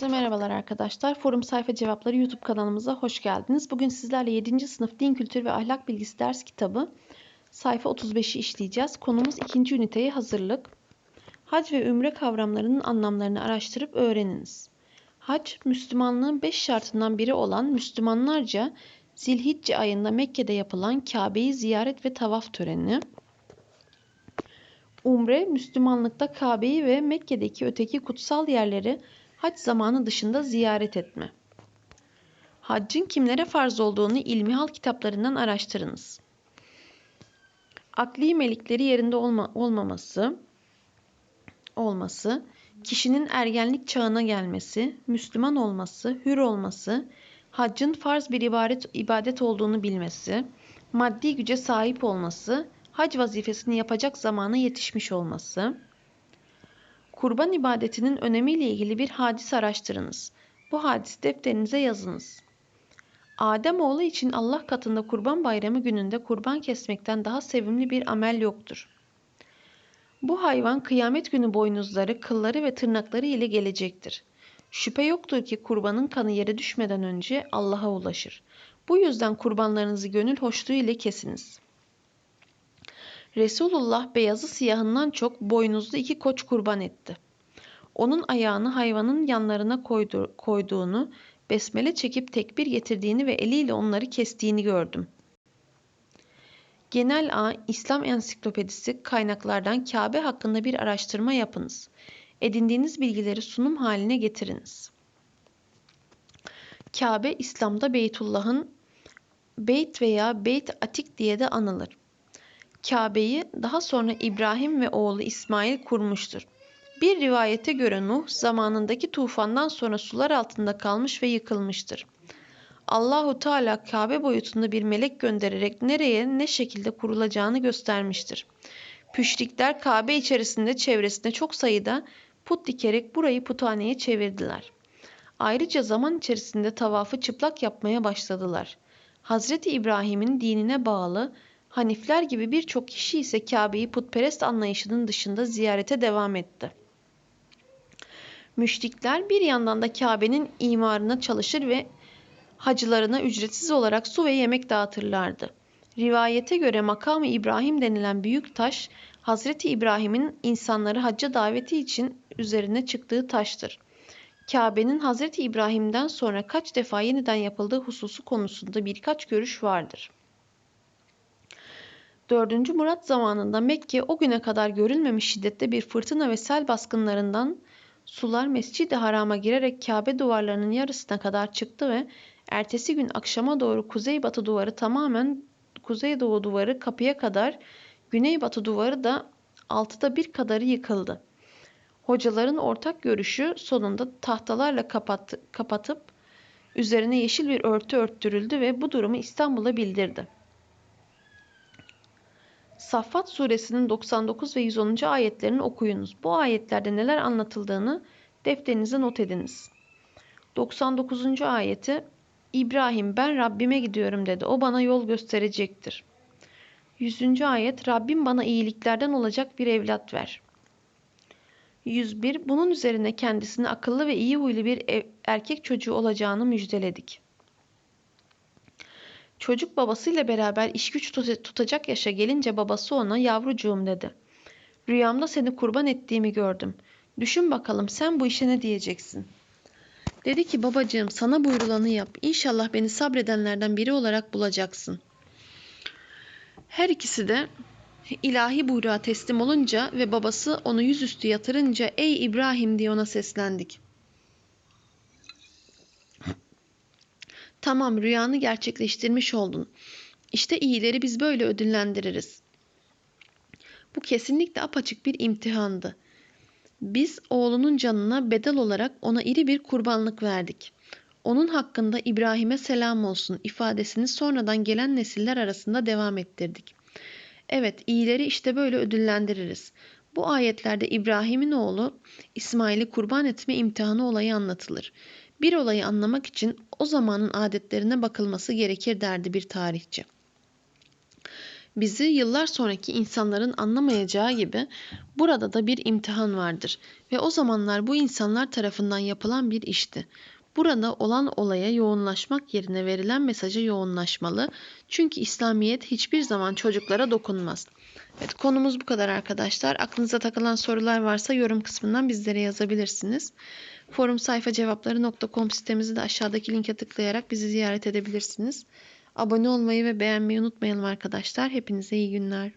Herkese merhabalar arkadaşlar. Forum Sayfa Cevapları YouTube kanalımıza hoş geldiniz. Bugün sizlerle 7. sınıf Din Kültürü ve Ahlak Bilgisi ders kitabı sayfa 35'i işleyeceğiz. Konumuz 2. üniteye hazırlık. Hac ve ümre kavramlarının anlamlarını araştırıp öğreniniz. Hac, Müslümanlığın 5 şartından biri olan Müslümanlarca Zilhicce ayında Mekke'de yapılan Kabe'yi ziyaret ve tavaf töreni. Umre, Müslümanlıkta Kabe'yi ve Mekke'deki öteki kutsal yerleri hac zamanı dışında ziyaret etme. Haccın kimlere farz olduğunu ilmihal kitaplarından araştırınız. Akli melikleri yerinde olma, olmaması, olması, kişinin ergenlik çağına gelmesi, Müslüman olması, hür olması, haccın farz bir ibadet, ibadet olduğunu bilmesi, maddi güce sahip olması, hac vazifesini yapacak zamana yetişmiş olması. Kurban ibadetinin önemiyle ilgili bir hadis araştırınız. Bu hadis defterinize yazınız. Adem oğlu için Allah katında kurban bayramı gününde kurban kesmekten daha sevimli bir amel yoktur. Bu hayvan kıyamet günü boynuzları, kılları ve tırnakları ile gelecektir. Şüphe yoktur ki kurbanın kanı yere düşmeden önce Allah'a ulaşır. Bu yüzden kurbanlarınızı gönül hoşluğu ile kesiniz.'' Resulullah beyazı siyahından çok boynuzlu iki koç kurban etti. Onun ayağını hayvanın yanlarına koydu, koyduğunu, besmele çekip tekbir getirdiğini ve eliyle onları kestiğini gördüm. Genel A İslam Ensiklopedisi kaynaklardan Kabe hakkında bir araştırma yapınız. Edindiğiniz bilgileri sunum haline getiriniz. Kabe İslam'da Beytullah'ın Beyt veya Beyt Atik diye de anılır. Kabe'yi daha sonra İbrahim ve oğlu İsmail kurmuştur. Bir rivayete göre Nuh zamanındaki tufandan sonra sular altında kalmış ve yıkılmıştır. Allahu Teala Kabe boyutunda bir melek göndererek nereye ne şekilde kurulacağını göstermiştir. Püşrikler Kabe içerisinde çevresinde çok sayıda put dikerek burayı puthaneye çevirdiler. Ayrıca zaman içerisinde tavafı çıplak yapmaya başladılar. Hazreti İbrahim'in dinine bağlı Hanifler gibi birçok kişi ise Kabe'yi putperest anlayışının dışında ziyarete devam etti. Müşrikler bir yandan da Kabe'nin imarına çalışır ve hacılarına ücretsiz olarak su ve yemek dağıtırlardı. Rivayete göre makamı İbrahim denilen büyük taş, Hazreti İbrahim'in insanları hacca daveti için üzerine çıktığı taştır. Kabe'nin Hazreti İbrahim'den sonra kaç defa yeniden yapıldığı hususu konusunda birkaç görüş vardır. 4. Murat zamanında Mekke o güne kadar görülmemiş şiddette bir fırtına ve sel baskınlarından sular Mescid-i Haram'a girerek Kabe duvarlarının yarısına kadar çıktı ve ertesi gün akşama doğru kuzeybatı duvarı tamamen kuzeydoğu duvarı kapıya kadar güneybatı duvarı da altıda bir kadarı yıkıldı. Hocaların ortak görüşü sonunda tahtalarla kapat, kapatıp üzerine yeşil bir örtü örttürüldü ve bu durumu İstanbul'a bildirdi. Saffat suresinin 99 ve 110. ayetlerini okuyunuz. Bu ayetlerde neler anlatıldığını defterinize not ediniz. 99. ayeti İbrahim ben Rabbime gidiyorum dedi. O bana yol gösterecektir. 100. ayet Rabbim bana iyiliklerden olacak bir evlat ver. 101 Bunun üzerine kendisine akıllı ve iyi huylu bir erkek çocuğu olacağını müjdeledik. Çocuk babasıyla beraber iş güç tutacak yaşa gelince babası ona yavrucuğum dedi. Rüyamda seni kurban ettiğimi gördüm. Düşün bakalım sen bu işe ne diyeceksin? Dedi ki babacığım sana buyrulanı yap. İnşallah beni sabredenlerden biri olarak bulacaksın. Her ikisi de ilahi buyruğa teslim olunca ve babası onu yüzüstü yatırınca ey İbrahim diye ona seslendik. Tamam rüyanı gerçekleştirmiş oldun. İşte iyileri biz böyle ödüllendiririz. Bu kesinlikle apaçık bir imtihandı. Biz oğlunun canına bedel olarak ona iri bir kurbanlık verdik. Onun hakkında İbrahim'e selam olsun ifadesini sonradan gelen nesiller arasında devam ettirdik. Evet, iyileri işte böyle ödüllendiririz. Bu ayetlerde İbrahim'in oğlu İsmail'i kurban etme imtihanı olayı anlatılır. Bir olayı anlamak için o zamanın adetlerine bakılması gerekir derdi bir tarihçi. Bizi yıllar sonraki insanların anlamayacağı gibi burada da bir imtihan vardır ve o zamanlar bu insanlar tarafından yapılan bir işti. Burada olan olaya yoğunlaşmak yerine verilen mesaja yoğunlaşmalı. Çünkü İslamiyet hiçbir zaman çocuklara dokunmaz. Evet konumuz bu kadar arkadaşlar. Aklınıza takılan sorular varsa yorum kısmından bizlere yazabilirsiniz. Forum sayfa cevapları.com sitemizi de aşağıdaki linke tıklayarak bizi ziyaret edebilirsiniz. Abone olmayı ve beğenmeyi unutmayalım arkadaşlar. Hepinize iyi günler.